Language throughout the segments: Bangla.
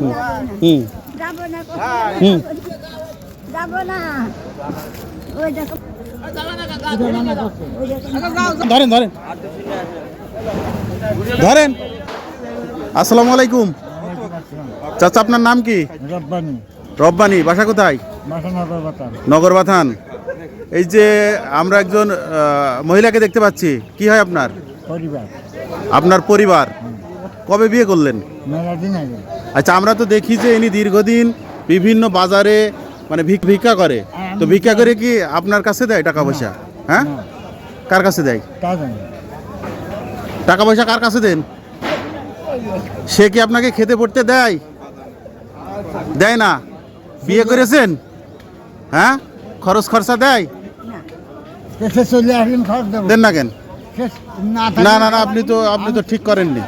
হুম। হুম। ধরেন ধরেন। ধরেন। আসসালামু আলাইকুম। চাচা আপনার নাম কি? রব্বানি। রব্বানি বাসা কোথায়? নগর বাথান এই যে আমরা একজন মহিলাকে দেখতে পাচ্ছি। কি হয় আপনার? পরিবার। আপনার পরিবার। কবে বিয়ে করলেন? আচ্ছা আমরা তো দেখি যে ইনি দীর্ঘদিন বিভিন্ন বাজারে মানে ভিক- ভিক্ষা করে। তো ভিক্ষা করে কি আপনার কাছে দেয় টাকা পয়সা হ্যাঁ? কার কাছে দেয়? টাকা পয়সা কার কাছে দেন? সে কি আপনাকে খেতে পড়তে দেয়? দেয় না? বিয়ে করেছেন? হ্যাঁ? খরচ খরচা দেয়? দেন না কেন? না না না আপনি তো আপনি তো ঠিক করেননি।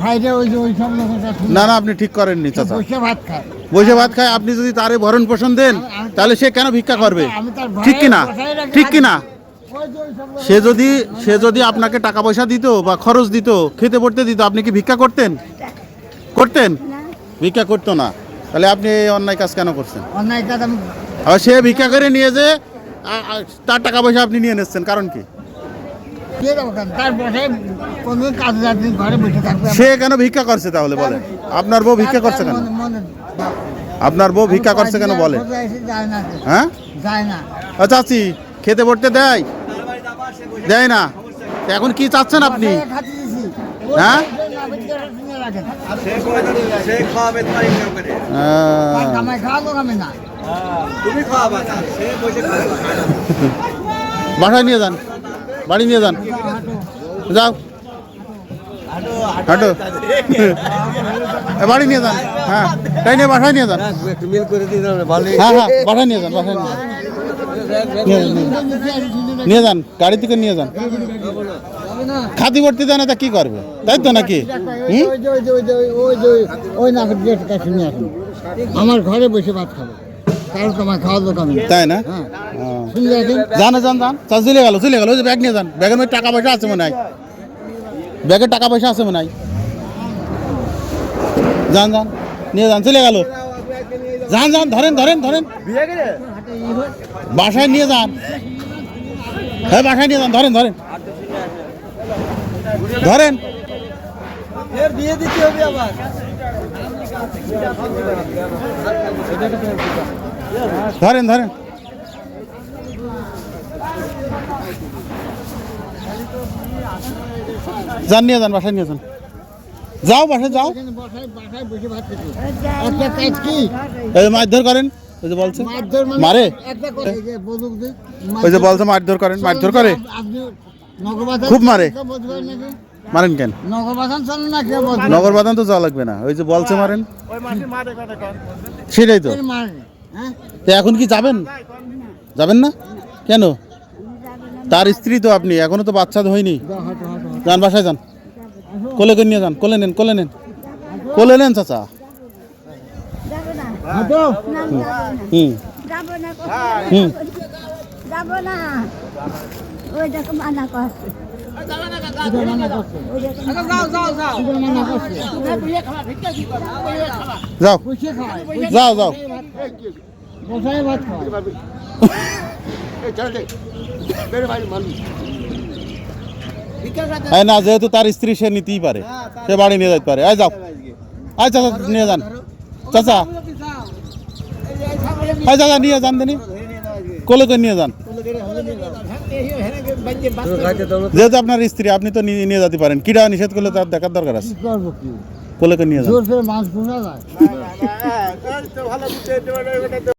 ভাইরে ওই যে ওই সব লোকেরা ঠিক না না আপনি ঠিক করেননি চাচা। বসে ভাত খায়। বসে ভাত খায় আপনি যদি তারে ভরণ পোষণ দেন তাহলে সে কেন ভিক্ষা করবে? ঠিক কিনা? ঠিক কিনা? সে যদি সে যদি আপনাকে টাকা পয়সা দিত বা খরচ দিত খেতে পড়তে দিত আপনি কি ভিক্ষা করতেন? করতেন? ভিক্ষা করতো না। তাহলে আপনি অন্যায় কাজ কেন করছেন? অন্যায় কাজ আমি আবার সে ভিক্ষা করে নিয়ে যে তার টাকা পয়সা আপনি নিয়ে নিচ্ছেন কারণ কি? সে কেন ভিক্ষা করছে তাহলে বলেন? আপনার বউ ভিক্ষা করছে কেন? আপনার বউ ভিক্ষা করছে কেন বলে। হ্যাঁ? যায় না। ও চাচি খেতে পড়তে দেয়? দেয় না? এখন কি চাচ্ছেন আপনি। হ্যাঁ? বাসায় নিয়ে যান। বাড়ি নিয়ে যান যাও হাঁটো বাড়ি নিয়ে যান হ্যাঁ তাই নিয়ে বাসায় নিয়ে যান হ্যাঁ হ্যাঁ বাসায় নিয়ে যান বাসায় নিয়ে নিয়ে যান, গাড়ি থেকে নিয়ে যান খাতি ভর্তি দেয় না তা কি করবে তাই তো নাকি আমার ঘরে বসে ভাত খাব তাই না। যান যান যান চাষ চলে গেল চলে গেল। ওই যে ব্যাগ নিয়ে যান। ব্যাগের মধ্যে টাকা পয়সা আছে মনে হয়। ব্যাগে টাকা পয়সা আছে মনে হয়। যান যান নিয়ে যান চলে গেল। যান যান ধরেন ধরেন ধরেন। বাসায় নিয়ে যান। হ্যাঁ বাসায় নিয়ে যান। ধরেন ধরেন। ধরেন। বিয়ে দিতে হবে আবার। ধরেন ধরেন। যান নিয়ে যান বাসায় নিয়ে যান। যাও বাসায় যাও। মারধর করেন ওই যে বলছে। মারধর মানে মারে। ওই যে বলছে মারধর করেন মারধর করে। খুব মারে। মারেন কেন? নগর বাদান তো যাওয়া লাগবে না। ওই যে বলছে মারেন। সেটাই তো। তো এখন কি যাবেন? যাবেন না? কেন? তার স্ত্রী তো আপনি, এখনও তো বাচ্চা হয়নি। যান, বাসায় যান। কোলে করে নিয়ে যান, কোলে নেন কোলে নেন। কোলে নেন, চাচা। হুম। হুম। যাও। যাও যাও। বসায় ভাত খাওয়ায় এই না যেহেতু তার স্ত্রী সে নিতেই পারে। সে বাড়ি নিয়ে যেতে পারে। যাও। আয় চাচা নিয়ে যান। চাচা। এই চাচা নিয়ে যান দেনি কোলে করে নিয়ে যান। যেহেতু আপনার স্ত্রী আপনি তো নিয়ে নিয়ে যেতে পারেন। কিরা নিষেধ করলে তার দেখার দরকার আছে। কোলে করে নিয়ে যান। জোর ভালো